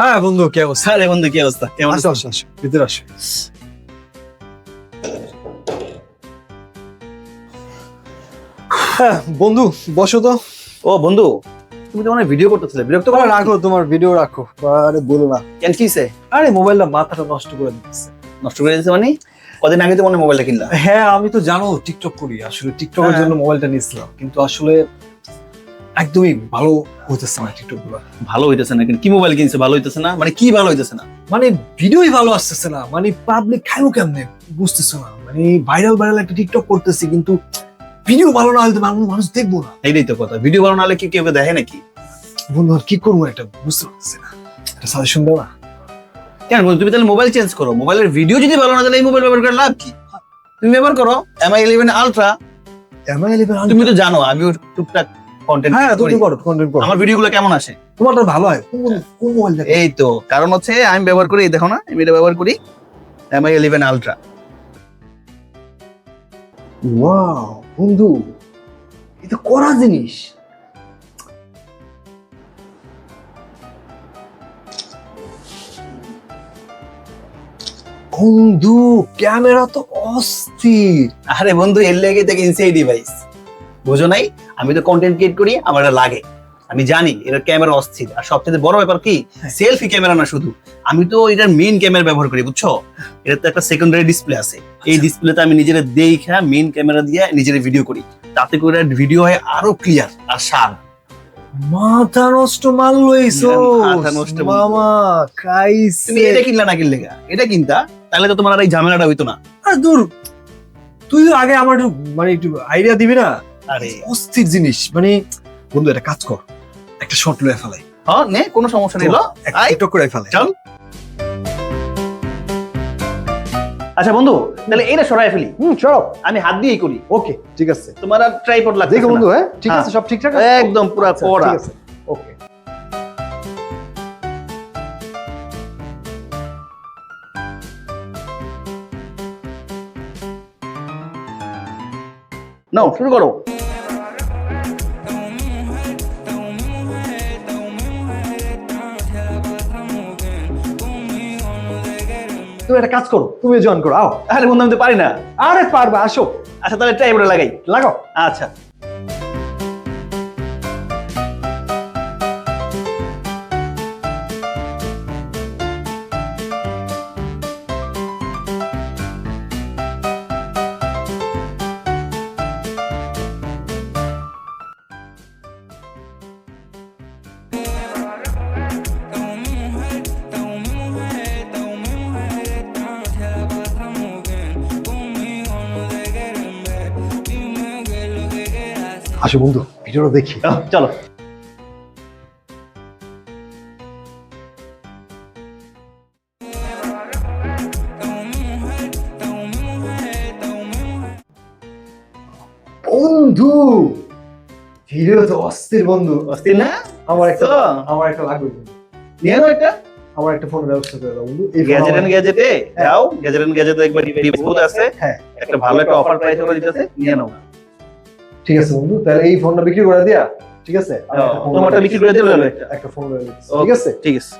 হ্যাঁ বন্ধু কে অবস্থা? আরে বন্ধু কি অবস্থা? কেমন আসো? আসো আসো ভিতরে আসো। হ্যাঁ বন্ধু বসো তো। ও বন্ধু তুমি তো মানে ভিডিও করতেছিলে বিরক্ত করো রাখো তোমার ভিডিও রাখো। আরে বলো না। কেন কি হইছে? আরে মোবাইলটা মাথাটা নষ্ট করে দিচ্ছে নষ্ট করে দিয়েছে মানে? কদিন আগে তো মনে মোবাইলটা কিনলা। হ্যাঁ আমি তো জানো টিকটক করি। আসলে টিকটকের হ্যাঁ। জন্য মোবাইলটা নিয়েছিলাম। কিন্তু আসলে একদমই ভালো হইতেছে না টিকটকগুলো। ভালো হইতেছে না কি মোবাইল কিনছে? ভালো হইতেছে না? মানে কি ভালো হইতেছে না? মানে ভিডিওই ভালো আসতেছে না মানে পাবলিক খাইবো কেমনে? বুঝতেছে না। মানে ভাইরাল ভাইরাল একটা টিকটক করতেছি কিন্তু ভিডিও ভালো না হলে তো মানুষ দেখব না। এইটাই তো কথা। ভিডিও ভালো না হলে কি কেউ দেখে নাকি? বন্ধু আর কি করব একটা বুঝতে পারছি না। একটা সাজেশন দাও না। কেন বন্ধু তুমি তাহলে মোবাইল চেঞ্জ করো। মোবাইলের ভিডিও যদি ভালো না তাহলে এই মোবাইল ব্যবহার করে লাভ কি? তুমি ব্যবহার করো MI eleven ultra MI eleven তুমি তো জানো আমি টুকটাক কন্টেন্ট হ্যাঁ তুমি করো কন্টেন্ট করো আমার ভিডিও গুলো কেমন আসে? তোমারটা ভালো হয়। কোন কোন মোবাইল এই তো কারণ হচ্ছে আমি ব্যবহার করি দেখো না আমি এটা ব্যবহার করি এমআই ইলেভেন আলট্রা ওয়াও বন্ধু এটা করা জিনিস। বন্ধু ক্যামেরা তো অস্থির। আরে বন্ধু এর লেগে কিনছে এই ডিভাইস বুঝো নাই আমি তো কন্টেন্ট ক্রিয়েট করি আমার এটা লাগে। আমি জানি এটার ক্যামেরা অস্থির। আর সবচেয়ে বড় ব্যাপার কি হ্যাঁ। সেলফি ক্যামেরা না শুধু। আমি তো এটার মেইন ক্যামেরা ব্যবহার করি বুঝছ? এটার তো একটা সেকেন্ডারি ডিসপ্লে আছে। এই আচ্ছা। ডিসপ্লেতে আমি নিজের দেখা মেইন ক্যামেরা দিয়ে নিজের ভিডিও করি। তাতে করে ভিডিও হয় আরও ক্লিয়ার আর শার্প মাথা নষ্ট মারলো এই মাথা নষ্ট মামা খাইছে। তুমি এটা কিনলা না কিনলে? এটা কিনতা? তাহলে তো তোমার আর এই ঝামেলাটা হইতো না। আর দূর তুই আগে আমার মানে একটু আইডিয়া দিবি না? আরে। অস্থির জিনিস। মানে বন্ধু একটা কাজ কর। একটা শর্ট লয়ে ফেলাই। হ্যাঁ নে কোনো সমস্যা নেই লো। একটা করে ফেলাই। চল। আচ্ছা বন্ধু তাহলে এটা সরাই ফেলি। হুম চলো আমি হাত দিয়েই করি। ওকে ঠিক আছে। তোমার আর ট্রাইপড লাগবে দেখো বন্ধু হ্যাঁ? ঠিক হ্যাঁ। আছে সব ঠিকঠাক একদম পুরা আচ্ছা, কড়া। আছে। ওকে। নাও শুরু করো। তুমি একটা কাজ করো, তুমি জয়েন করো, আও। আরে বন্ধু, আমি তো পারি না। আরে পারবা, আসো। আচ্ছা তাহলে ট্রাইপডে লাগাই। লাগো আচ্ছা। আসো বন্ধু ভিডিওটা দেখি। চলো। বন্ধু ভিডিও তো অস্থির বন্ধু। অস্থির না? আমার একটা আমার একটা লাগবে নিয়ে নাও একটা আমার একটা ফোন ব্যবস্থা করে দাও বন্ধু। এই গ্যাজেট এন্ড গ্যাজেটে যাও গ্যাজেট এন্ড গ্যাজেটে একবার বহুত আছে। হ্যাঁ। একটা ভালো একটা অফার প্রাইস ওরা দিতেছে নিয়ে নাও। ঠিক আছে বন্ধু তাহলে এই ফোনটা বিক্রি করে দিয়া ঠিক আছে? তোমারটা বিক্রি করে দিলে একটা একটা ফোন ঠিক আছে? ঠিক আছে।